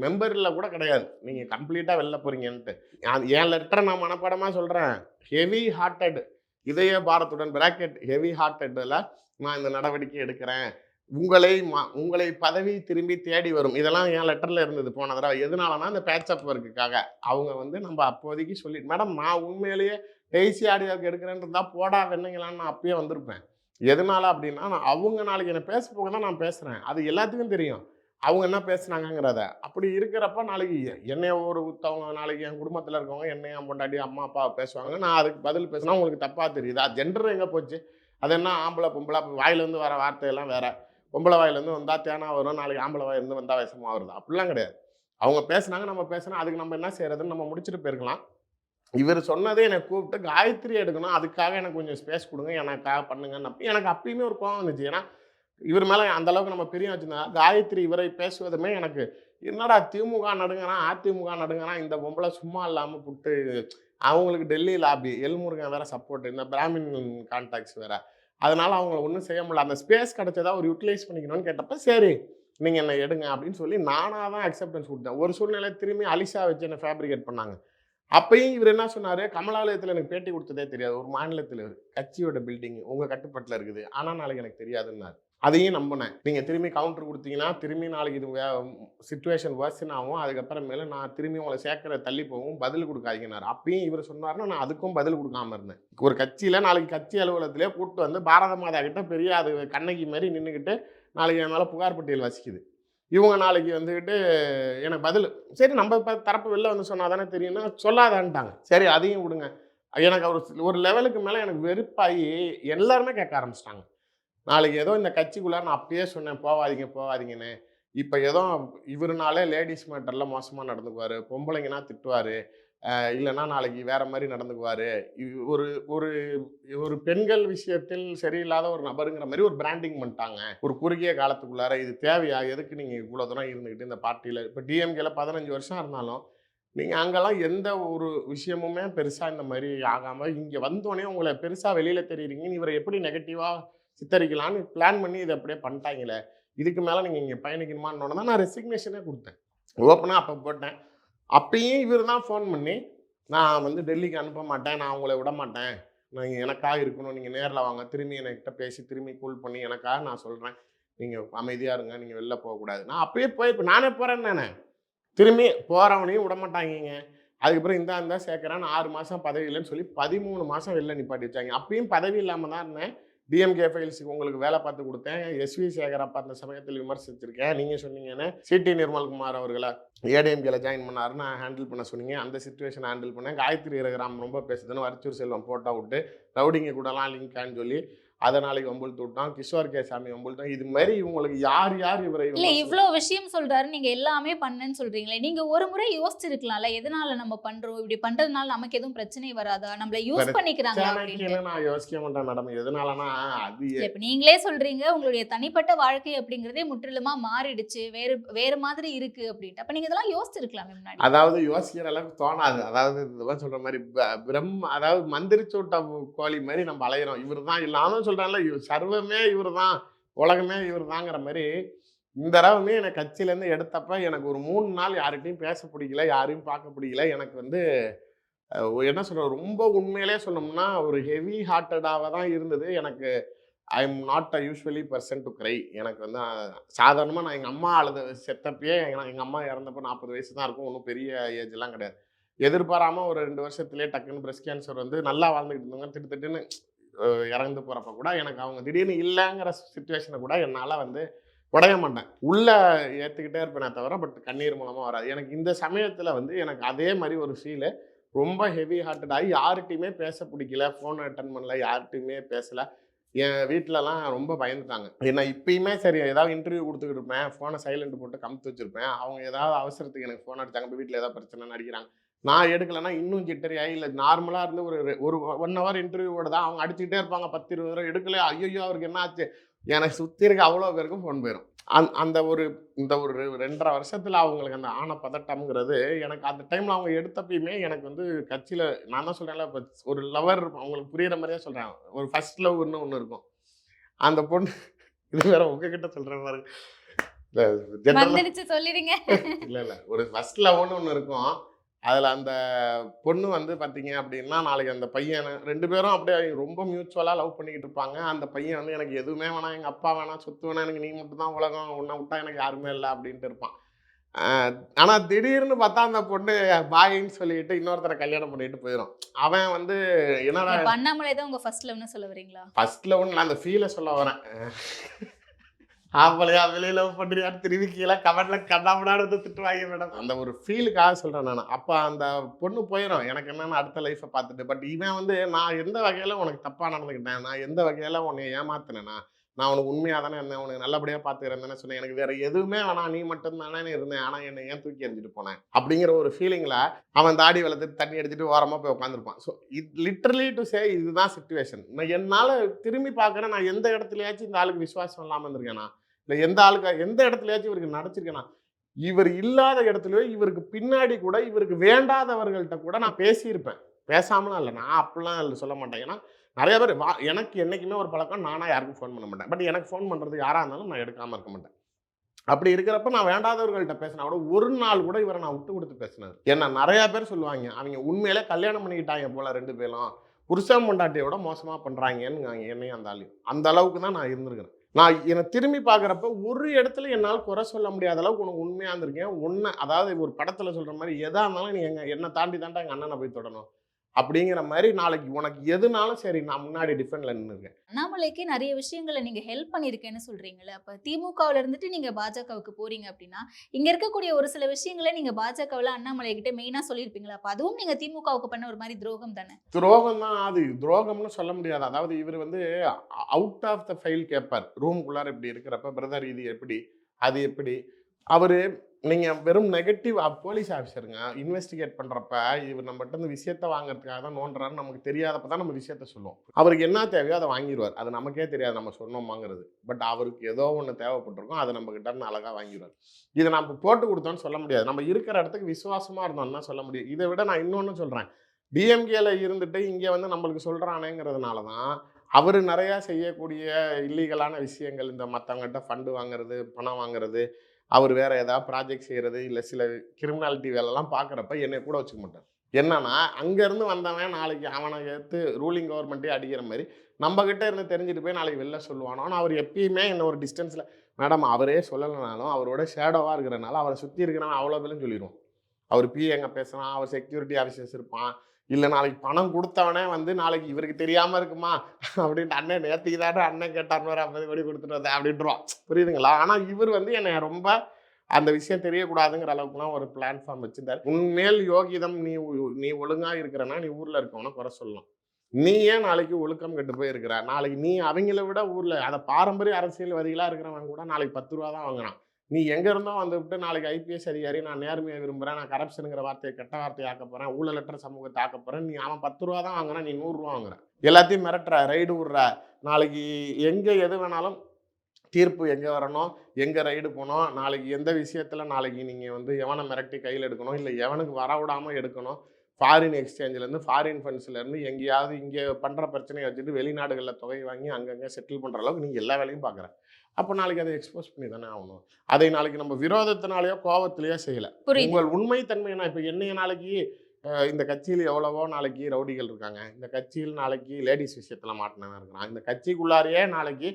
மெம்பர்ல கூட கிடையாது. நீங்க கம்ப்ளீட்டா வெளில போறீங்கன்ட்டு. நான் என் லெட்டரை நான் மனப்பாடமா சொல்றேன். ஹெவி ஹார்ட்டட் இதய பாரத்துடன் பிராக்கெட் ஹெவி ஹார்ட்டட்ல நான் இந்த நடவடிக்கை எடுக்கிறேன். உங்களை உங்களை பதவி திரும்பி தேடி வரும். இதெல்லாம் என் லெட்டரில் இருந்தது போன தடவை. எதனாலனா இந்த பேச்சப் ஒர்க்குக்காக அவங்க வந்து நம்ம அப்போதைக்கு சொல்லி மேடம் நான் உண்மையிலேயே டெய்ஸி ஆடியோக்கு எடுக்கிறேன்னு இருந்தால் போடா வெண்ணுங்களான்னு நான் அப்பயே வந்திருப்பேன். எதனால அப்படின்னா நான் அவங்க நாளைக்கு என்னை பேச போக தான் நான் பேசுகிறேன் அது எல்லாத்துக்கும் தெரியும். அவங்க என்ன பேசுனாங்கிறத அப்படி இருக்கிறப்ப நாளைக்கு என்னைய ஒரு ஒருத்தவங்க நாளைக்கு என் குடும்பத்தில் இருக்கவங்க என்னைய என் பொண்டாட்டி அம்மா அப்பா பேசுவாங்க. நான் அதுக்கு பதில் பேசினா உங்களுக்கு தப்பாக தெரியுதா. ஜெண்டர் எங்கே போச்சு? அது என்ன? ஆம்பளை பொம்பளை வாயிலேருந்து வர வார்த்தையெல்லாம் வேறு. பொம்பளை வாயிலேருந்து வந்தால் தேனா வரும் நாளைக்கு ஆம்பளை வாயிலேருந்து வந்தால் விஷமாக வருது அப்படிலாம் கிடையாது. அவங்க பேசுனாங்க நம்ம பேசினா அதுக்கு நம்ம என்ன செய்யறதுன்னு நம்ம முடிச்சுட்டு போயிருக்கலாம். இவர் சொன்னதே என்னை கூப்பிட்டு காயத்ரி எடுக்கணும் அதுக்காக எனக்கு கொஞ்சம் ஸ்பேஸ் கொடுங்க எனக்காக பண்ணுங்கன்னு அப்போ எனக்கு அப்பயுமே ஒரு கோவம் வந்துச்சு. ஏன்னா இவர் மேலே அந்த அளவுக்கு நம்ம பிரியம் வச்சுருந்தா காயத்ரி இவரை பேசுவதுமே எனக்கு என்னடா திமுக நடுங்கனா அதிமுக நடுங்கன்னா இந்த பொம்பளை சும்மா இல்லாமல் புட்டு அவங்களுக்கு டெல்லி லாபி எல்முருகன் வேற சப்போர்ட் இந்த பிராமின் கான்டாக்ட்ஸ் வேற. அதனால் அவங்கள ஒன்றும் செய்ய முடியல. அந்த ஸ்பேஸ் கிடைச்சதா ஒரு யூட்டிலைஸ் பண்ணிக்கணும்னு கேட்டப்ப சரி நீங்கள் என்னை எடுங்க அப்படின்னு சொல்லி நானாக தான் அக்செப்டன்ஸ் கொடுத்தேன். ஒரு சூழ்நிலை திரும்பி அலிஷா வச்சு என்னை ஃபேப்ரிகேட் பண்ணாங்க. அப்பயும் இவர் என்ன சொன்னார்? கமலாலயத்தில் எனக்கு பேட்டி கொடுத்ததே தெரியாது. ஒரு மாநிலத்தில் கட்சியோட பில்டிங் உங்கள் கட்டுப்பாட்டில் இருக்குது. ஆனால் நாளைக்கு எனக்கு தெரியாதுன்னாரு. அதையும் நம்பினேன். நீங்கள் திரும்பி கவுண்டர் கொடுத்தீங்கன்னா திரும்பி நாளைக்கு இது சுச்சுவேஷன் வர்சன் ஆகும். அதுக்கப்புறமேல நான் திரும்பி உங்களை சேர்க்கிற தள்ளி போகும் பதில் கொடுக்காதீங்கன்னாரு. அப்பயும் இவர் சொன்னார்னா நான் அதுக்கும் பதில் கொடுக்காம இருந்தேன். ஒரு கட்சியில் நாளைக்கு கட்சி அலுவலகத்திலே கூப்பிட்டு வந்து பாரத மாதா கிட்ட பெரிய அது கண்ணகி மாதிரி நின்றுக்கிட்டு நாளைக்கு என் மேலே புகார் பட்டியல் வசிக்குது. இவங்க நாளைக்கு வந்துக்கிட்டு எனக்கு பதில் சரி நம்ம இப்போ தரப்பு வெளில வந்து சொன்னால் தானே தெரியும்னா சொல்லாதான்ட்டாங்க. சரி அதையும் விடுங்க. எனக்கு ஒரு ஒரு லெவலுக்கு மேலே எனக்கு வெறுப்பாகி எல்லாருமே கேட்க ஆரம்பிச்சிட்டாங்க. நாளைக்கு ஏதோ இந்த கட்சிக்குள்ளார நான் அப்பயே சொன்னேன் போவாதீங்க போவாதீங்கன்னு. இப்போ ஏதோ இவருனாலே லேடிஸ் மேட்டரில் மோசமாக நடந்துக்குவார் பொம்பளைங்கன்னா திட்டுவார் இல்லைன்னா நாளைக்கு வேற மாதிரி நடந்துக்குவார். ஒரு ஒரு ஒரு பெண்கள் விஷயத்தில் சரியில்லாத ஒரு நபருங்கிற மாதிரி ஒரு பிராண்டிங் பண்ணிட்டாங்க. ஒரு குறுகிய காலத்துக்குள்ளார இது தேவையா? எதுக்கு நீங்கள் இவ்வளோ தூரம் இருந்துக்கிட்டு இந்த பார்ட்டியில் இப்போ டிஎம்கேல பதினஞ்சு வருஷம் இருந்தாலும் நீங்கள் அங்கெல்லாம் எந்த ஒரு விஷயமுமே பெருசாக இந்த மாதிரி ஆகாமல் இங்கே வந்தோடனே உங்களை பெருசாக வெளியில் தெரியுறீங்கன்னு இவரை எப்படி நெகட்டிவாக சித்தரிக்கலான்னு பிளான் பண்ணி இதை அப்படியே பண்ணிட்டாங்களே. இதுக்கு மேலே நீங்கள் இங்கே பயணிக்கணுமான்னு தான் நான் ரெசிக்னேஷனே கொடுத்தேன். ஓப்பனாக அப்போ போட்டேன். அப்பயும் இவர் தான் ஃபோன் பண்ணி நான் வந்து டெல்லிக்கு அனுப்ப மாட்டேன். நான் உங்களை விட மாட்டேன். நீங்கள் எனக்காக இருக்கணும். நீங்கள் நேரில் வாங்க. திரும்பி என்கிட்ட பேசி திரும்பி கூல் பண்ணி எனக்காக நான் சொல்கிறேன் நீங்கள் அமைதியாக இருங்க. நீங்கள் வெளில போகக்கூடாது நான் அப்பயே இப்போ நானே போகிறேன் தானே. திரும்பி போகிறவனையும் விட மாட்டாங்கிங்க. அதுக்கப்புறம் இந்தா இருந்தால் சேர்க்குறேன் ஆறு மாதம் பதவி இல்லைன்னு சொல்லி பதிமூணு மாதம் வெளில நிப்பாட்டி வச்சாங்க. அப்பயும் பதவி இல்லாமல் தான் இருந்தேன். டிஎம்கே ஃபைல்ஸுக்கு உங்களுக்கு வேலை பார்த்து கொடுத்தேன். எஸ்வி சேகர் அப்பா அந்த சமயத்தில் விமர்சிச்சிருக்கேன். நீங்கள் சொன்னீங்கன்னு சிடி நிர்மல்குமார் அவர்களை ஏடிஎம்கேல ஜாயின் பண்ணாருன்னு நான் ஹேண்டில் பண்ண சொன்னீங்க. அந்த சுச்சுவேஷன் ஹேண்டில் பண்ணேன். காயத்ரி ரகுராம் ரொம்ப பேசுதுன்னு வரிச்சூர் செல்வம் போட்டோ விட்டு ரவுடிங்க கூடலாம் லிங்கான்னு சொல்லி அதை நாளைக்கு வம்புழுத்து விட்டோம் கிஷோர் கே சாமி வம்புழுத்தோம் இது மாதிரி இவங்களுக்கு யார் யார் இவரை இல்ல இவ்ளோ விஷயம் சொல்றாரு. நீங்க எல்லாமே பண்ணேன்னு சொல்றீங்களே. நீங்க ஒரு முறை யோசிச்சிருக்கலாம்ல எதனால நம்ம பண்றோம்? இப்படி பண்றதுனால நமக்கு எதுவும் பிரச்சனை வராதா? நம்மள யூஸ் சாணக்கியன்னு நான் யோசிக்க மாட்டேன் மேடம். எதனாலனா அது இப்ப நீங்களே சொல்றீங்க உங்களுடைய தனிப்பட்ட வாழ்க்கை அப்படிங்கறதே முற்றிலுமா மாறிடுச்சு. வேறு வேற மாதிரி இருக்கு அப்படின்ட்டு. அப்ப நீங்க இதெல்லாம் யோசிச்சிருக்கலாமே முன்னாடி. அதாவது யோசிக்கிற அளவுக்கு தோணாது. அதாவது இதுதான் சொல்ற மாதிரி பிரம் அதாவது மந்திரி சூட்ட கோழி மாதிரி நம்ம அலையிறோம். இவர் தான் இல்லாமல் சொல்றாங்கல்ல இவர் சர்வமே இவர் தான் உலகமே இவர் தாங்கிற மாதிரி இந்த தடவை எனக்கு கட்சியிலேருந்து எடுத்தப்ப எனக்கு ஒரு மூணு நாள் யார்கிட்டையும் பேச பிடிக்கல யாரையும் பார்க்க பிடிக்கல. எனக்கு வந்து என்ன சொல்கிற ரொம்ப உண்மையிலே சொன்னோம்னா ஒரு ஹெவி ஹார்ட்டடாக தான் இருந்தது. எனக்கு I am not a usually person to cry எனக்கு வந்து சாதாரணமாக நான் எங்கள் அம்மா அழுத செத்தப்பயே எங்கள் அம்மா இறந்தப்போ நாற்பது வயசு தான் இருக்கும். ஒன்றும் பெரிய ஏஜ்லாம் கிடையாது. எதிர்பாராமல் ஒரு ரெண்டு வருஷத்துலேயே டக்குன்னு பிரஸ்ட் கேன்சர் வந்து நல்லா வாழ்ந்துக்கிட்டு இருந்தோங்க திட்டு திட்டுன்னு இறந்து போகிறப்ப கூட எனக்கு அவங்க திடீர்னு இல்லைங்கிற சுச்சுவேஷனை கூட என்னால் வந்து உடைய மாட்டேன். உள்ளே ஏற்றுக்கிட்டே இருப்பேனே தவிர பட் கண்ணீர் மூலமாக வராது. எனக்கு இந்த சமயத்தில் வந்து எனக்கு அதே மாதிரி ஒரு ஃபீலு ரொம்ப ஹெவி ஹார்ட்டடாகி யார்கிட்டையுமே பேச பிடிக்கல ஃபோன் அட்டன் பண்ணல யார்கிட்டையுமே பேசலை. என் வீட்டிலலாம் ரொம்ப பயந்துட்டாங்க. ஏன்னா இப்பயுமே சரி ஏதாவது இன்டர்வியூ கொடுத்துக்கிட்டு இருப்பேன் ஃபோனை சைலண்ட் போட்டு கமுத்து வச்சுருப்பேன். அவங்க ஏதாவது அவசரத்துக்கு எனக்கு ஃபோன் அடிச்சாங்க இப்போ வீட்டில் ஏதாவது பிரச்சனை நடிக்கிறாங்க நான் எடுக்கலைன்னா இன்னும் ஜிட்டரியாகி இல்லை நார்மலாக இருந்து ஒரு ஒரு ஒன் ஹவர் இன்டர்வியூவோட தான் அவங்க அடிச்சுக்கிட்டே இருப்பாங்க. பத்து இருபது ரூபா எடுக்கல ஐயோ அவருக்கு என்ன ஆச்சு? எனக்கு சுற்றி இருக்க அவ்வளோ பேருக்கும் ஃபோன் போயிடும் அந் அந்த ஒரு இந்த ஒரு ரெண்டரை வருஷத்தில் அவங்களுக்கு அந்த ஆன பதட்டம்ங்கிறது எனக்கு அந்த டைமில் அவங்க எடுத்தப்பயுமே எனக்கு வந்து கட்சியில் நான் தான் சொல்கிறேன்ல இப்போ ஒரு லவர் அவங்களுக்கு புரியுற மாதிரியே சொல்கிறேன் ஒரு ஃபர்ஸ்ட் லவ்னு ஒன்று இருக்கும். அந்த பொண்ணு இது வேற உங்ககிட்ட சொல்கிற மாதிரி இல்லை இல்லை. ஒரு ஃபர்ஸ்ட் லவ்னு ஒன்று இருக்கும். அதில் அந்த பொண்ணு வந்து பார்த்தீங்க அப்படின்னா நாளைக்கு அந்த பையன் ரெண்டு பேரும் அப்படியே ரொம்ப மியூச்சுவலாக லவ் பண்ணிக்கிட்டு இருப்பாங்க. அந்த பையன் வந்து எனக்கு எதுவுமே வேணாம் எங்கள் அப்பா வேணாம் சொத்து வேணாம் எனக்கு நீ மட்டும் தான் உலகம் உன்னை விட்டா எனக்கு யாருமே இல்லை அப்படின்ட்டு இருப்பான். ஆனால் திடீர்னு பார்த்தா அந்த பொண்ணு பாயின்னு சொல்லிட்டு இன்னொருத்தரை கல்யாணம் பண்ணிட்டு போயிடும் அவன் வந்து என்னடா இப்ப அண்ணாமலை தான் உங்க ஃபர்ஸ்ட் லவ்னு சொல்ல வரீங்களா ஃபர்ஸ்ட் லவ்னு நான் அந்த ஃபீலை சொல்ல வரேன். ஆம்பளையா வெளியே லவ் பண்ணுறியா திரும்பி கீழே கமெண்ட்ல கண்ணாமடான்னு திட்டுவாங்க மேடம் அந்த ஒரு ஃபீலுக்காக சொல்கிறேன் நான். அப்போ அந்த பொண்ணு போயிடும் எனக்கு என்னென்ன அடுத்த லைஃப்பை பார்த்துட்டு. பட் இவன் வந்து நான் எந்த வகையில் உனக்கு தப்பாக நடந்துக்கிட்டேன் நான் எந்த வகையில் உன்னை ஏமாத்தினேன்னா நான் உனக்கு உண்மையாக தானே இருந்தேன். உனக்கு நல்லபடியாக பார்த்துக்கிறேன் தானே சொன்னேன். எனக்கு வேறு எதுவுமே வேணாம் நீ மட்டும் தானே இருந்தேன். ஆனால் என்னை ஏன் தூக்கி எறிஞ்சிட்டு போனேன் அப்படிங்கிற ஒரு ஃபீலிங்கில் அவன் தாடி வளர்த்துட்டு தண்ணி எடுத்துட்டு ஓரமாக போய் உட்காந்துருப்பான் ஸோ இது லிட்ரலி டு சே இதுதான் சுச்சுவேஷன் நான் என்னால் திரும்பி பார்க்குறேன். நான் எந்த இடத்துலயாச்சும் இந்த ஆளுக்கு விசுவாசம் இல்லாமல் இருந்திருக்கேனா? இல்லை எந்த ஆளுக்கு எந்த இடத்துலயாச்சும் இவருக்கு நடிச்சிருக்கேனா இவர் இல்லாத இடத்துலயோ இவருக்கு பின்னாடி கூட இவருக்கு வேண்டாதவர்கள்ட்ட கூட நான் பேசியிருப்பேன். பேசாமலாம் இல்லை நான் அப்படிலாம் இல்லை சொல்ல மாட்டேன். ஏன்னா நிறைய பேர் வா எனக்கு என்றைக்குமே ஒரு பழக்கம் நானாக யாருக்கும் ஃபோன் பண்ண மாட்டேன். பட் எனக்கு ஃபோன் பண்ணுறது யாராக இருந்தாலும் நான் எடுக்காமல் இருக்க மாட்டேன். அப்படி இருக்கிறப்ப நான் வேண்டாதவர்கள்ட்ட பேசினா கூட ஒரு நாள் கூட இவரை நான் விட்டு கொடுத்து பேசினார் என்ன நிறைய பேர் சொல்லுவாங்க அவங்க உண்மையிலே கல்யாணம் பண்ணிக்கிட்டாங்க போல ரெண்டு பேரும். புருஷன் பொண்டாட்டியோட மோசமாக பண்ணுறாங்கன்னு என்னையும் அந்த ஆளையும் அந்த அளவுக்கு தான் நான் இருந்திருக்கிறேன். நான் என்னை திரும்பி பார்க்குறப்ப ஒரு இடத்துல என்னால் குறை சொல்ல முடியாத அளவுக்கு உனக்கு உண்மையாக இருந்திருக்கேன். ஒன்று அதாவது ஒரு படத்தில் சொல்கிற மாதிரி எதா இருந்தாலும் நீ எங்கள் என்னை தாண்டி தாண்டா எங்கள் அண்ணனை போய் தொடணும். அப்படிங்கிற மாதிரி நாளைக்கு உனக்கு எதுனாலும் சரி நான் முன்னாடி டிஃபெண்டில் நின்றுருக்கேன் அண்ணாமலைக்கு நிறைய விஷயங்களை நீங்க ஹெல்ப் பண்ணிருக்கேன்னு சொல்றீங்கல்ல. அப்ப திமுகவுல இருந்துட்டு நீங்க பாஜகவுக்கு போறீங்க அப்படின்னா இங்க இருக்கக்கூடிய ஒரு சில விஷயங்களை நீங்க பாஜகவுல அண்ணாமலை கிட்ட மெயினா சொல்லியிருப்பீங்களா? அப்ப அதுவும் நீங்க திமுகவுக்கு பண்ண ஒரு மாதிரி துரோகம் தானே? துரோகம் தான். அது துரோகம்னு சொல்ல முடியாது. அதாவது இவர் வந்து அவுட் ஆஃப் த ஃபைல் கேட்பார் ரூம்குள்ளார இப்படி இருக்கிறப்ப பிரதர் இது எப்படி அது எப்படி? அவர் நீங்கள் வெறும் நெகட்டிவ் போலீஸ் ஆஃபீஸருங்க இன்வெஸ்டிகேட் பண்ணுறப்ப இவர் நம்மகிட்ட இந்த விஷயத்தை வாங்குறதுக்காக தான் நோண்டுறாரு நமக்கு தெரியாதப்ப தான் நம்ம விஷயத்த சொல்லுவோம். அவருக்கு என்ன தேவையோ அதை வாங்கிடுவார் அது நமக்கே தெரியாது நம்ம சொன்னோமாங்கிறது. பட் அவருக்கு ஏதோ ஒன்று தேவைப்பட்டிருக்கும் அதை நம்ம கிட்ட அழகாக வாங்கிடுவார் இதை நம்ம போட்டு கொடுத்தோம்னு சொல்ல முடியாது. நம்ம இருக்கிற இடத்துக்கு விசுவாசமாக இருந்தோம்னா சொல்ல முடியும். இதை விட நான் இன்னொன்று சொல்கிறேன் டிஎம்கேல இருந்துட்டு இங்கே வந்து நம்மளுக்கு சொல்கிறானேங்கிறதுனால தான் அவர் நிறையா செய்யக்கூடிய இல்லீகலான விஷயங்கள் இந்த மற்றவங்ககிட்ட ஃபண்டு வாங்குறது பணம் வாங்குறது அவர் வேற ஏதாவது ப்ராஜெக்ட் செய்கிறது இல்லை சில கிரிமினாலிட்டி வேலைலாம் பார்க்குறப்ப என்னை கூட வச்சுக்க மாட்டார். என்னன்னா அங்கேருந்து வந்தவன் நாளைக்கு அவனை எடுத்து ரூலிங் கவர்மெண்ட்டே அடிக்கிற மாதிரி நம்ம கிட்டே இருந்து தெரிஞ்சுட்டு போய் நாளைக்கு வெளில சொல்லுவானோ. அவர் எப்பயுமே என்ன ஒரு டிஸ்டன்ஸில் மேடம் அவரே சொல்லலைனாலும் அவரோட ஷேடோவாக இருக்கிறனால அவரை சுற்றி இருக்கிறவன் அவ்வளோ பேரும் சொல்லிடுவோம் அவர் பி எங்கே பேசுகிறான் அவர் செக்யூரிட்டி ஆஃபீஸர்ஸ் இருப்பான். இல்லை நாளைக்கு பணம் கொடுத்தவனே வந்து நாளைக்கு இவருக்கு தெரியாமல் இருக்குமா? அப்படின்ட்டு அண்ணன் நேற்றுக்கு தானே அண்ணன் கேட்டார் ஒரு ஐம்பது கோடி கொடுத்துட்டு வந்தேன். புரியுதுங்களா? ஆனால் இவர் வந்து என்னை ரொம்ப அந்த விஷயம் தெரியக்கூடாதுங்கிற அளவுக்குலாம் ஒரு பிளாட்ஃபார்ம் வச்சுருந்தார். உன்மேல் யோகிதம் நீ நீ ஒழுங்காக இருக்கிறனா நீ ஊரில் இருக்கவன குறை சொல்லலாம் நீ ஏன் நாளைக்கு ஒழுக்கம் கெட்டு போய் இருக்கிற நாளைக்கு நீ அவங்கள விட ஊரில் அதை பாரம்பரிய அரசியல்வாதிகளாக இருக்கிறவன் கூட நாளைக்கு பத்து ரூபா தான் வாங்குறான். நீ எங்கே இருந்தோ வந்துவிட்டு நாளைக்கு ஐபிஎஸ் அதிகாரி நான் நேர்மையை விரும்புகிறேன் நான் கரப்ஷனுங்கிற வார்த்தையை கெட்ட வார்த்தையை ஆக்க போகிறேன் ஊழலற்ற சமூகத்தை ஆக்க போகிறேன் நீ அவன் பத்து ரூபா தான் வாங்குறான் நீ நூறுரூவா வாங்குற. எல்லாத்தையும் மிரட்டுற ரைடு விடுற நாளைக்கு எங்கே எது வேணாலும் தீர்ப்பு எங்கே வரணும் எங்கே ரைடு போகணும் நாளைக்கு எந்த விஷயத்தில் நாளைக்கு நீங்கள் வந்து எவனை மிரட்டி கையில் எடுக்கணும் இல்லை எவனுக்கு வர விடாமல் எடுக்கணும். ஃபாரின் எக்ஸ்சேஞ்சிலேருந்து ஃபாரின் ஃபண்ட்ஸ்லேருந்து எங்கேயாவது இங்கே பண்ணுற பிரச்சனையை வச்சுட்டு வெளிநாடுகளில் தொகை வாங்கி அங்கங்கே செட்டில் பண்ணுற அளவுக்கு நீங்கள் எல்லா வேலையும் பார்க்குறேன் அப்போ நாளைக்கு அதை எக்ஸ்போஸ் பண்ணி தானே ஆகணும். அதை நாளைக்கு நம்ம விரோதத்தினாலேயோ கோவத்திலேயோ செய்யலை. உங்கள் உண்மைத்தன்மைனா இப்போ என்னைய நாளைக்கு இந்த கட்சியில் எவ்வளவோ நாளைக்கு ரவுடிகள் இருக்காங்க. இந்த கட்சியில் நாளைக்கு லேடிஸ் விஷயத்தில் மாட்டினவன் இருக்கிறான். இந்த கட்சிக்குள்ளாரையே நாளைக்கு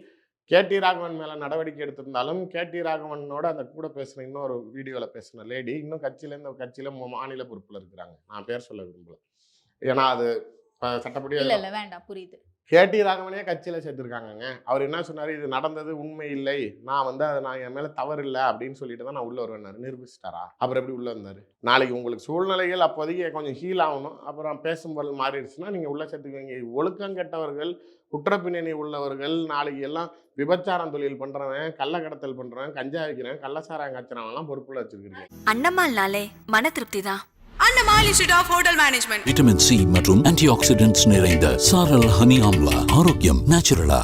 கேடி ராகவன் மேலே நடவடிக்கை எடுத்திருந்தாலும் கேடி ராகவனோட அந்த கூட பேசுன இன்னொரு வீடியோவில் பேசின லேடி இன்னும் கட்சியில இந்த கட்சியில் மாநில பொறுப்பில் இருக்கிறாங்க. நான் பேர் சொல்ல விரும்பல. ஏன்னா அது சட்டப்படி இல்ல வேண்டாம். புரியுது. கேடி ராகவனே கட்சியில் சேர்த்துருக்காங்கங்க. அவர் என்ன சொன்னார்? இது நடந்தது உண்மை இல்லை. நான் வந்து அதை நான் என் மேலே தவறு இல்லை அப்படின்னு சொல்லிட்டு தான் நான் உள்ளே வருவேன் நிரூபிச்சிட்டாரா? அப்புறம் எப்படி உள்ளே வந்தார்? நாளைக்கு உங்களுக்கு சூழ்நிலைகள் அப்போதைக்கு கொஞ்சம் ஹீல் ஆகணும். அப்புறம் பேசும்போது மாறிடுச்சுன்னா நீங்கள் உள்ளே சேர்த்துக்குவீங்க. ஒழுக்கம் கெட்டவர்கள் குற்றப்பின்னணி உள்ளவர்கள் நாளைக்கு எல்லாம் விபச்சாரம் தொழில் பண்ணுறவன் கள்ளக்கடத்தல் பண்றவன் கஞ்சா வைக்கிறவன் கள்ளசாராயம் காய்ச்சறவன்லாம் பொறுப்புல வச்சிருக்கீங்க அண்ணம்மாள்னாலே மன திருப்தி தான். Annammal institute of hotel management vitamin C மற்றும் ஆன்டி ஆக்சிடென்ட்ஸ் நிறைந்த சாரல் ஹனி ஆம்லா ஆரோக்கியம் நேச்சுரலா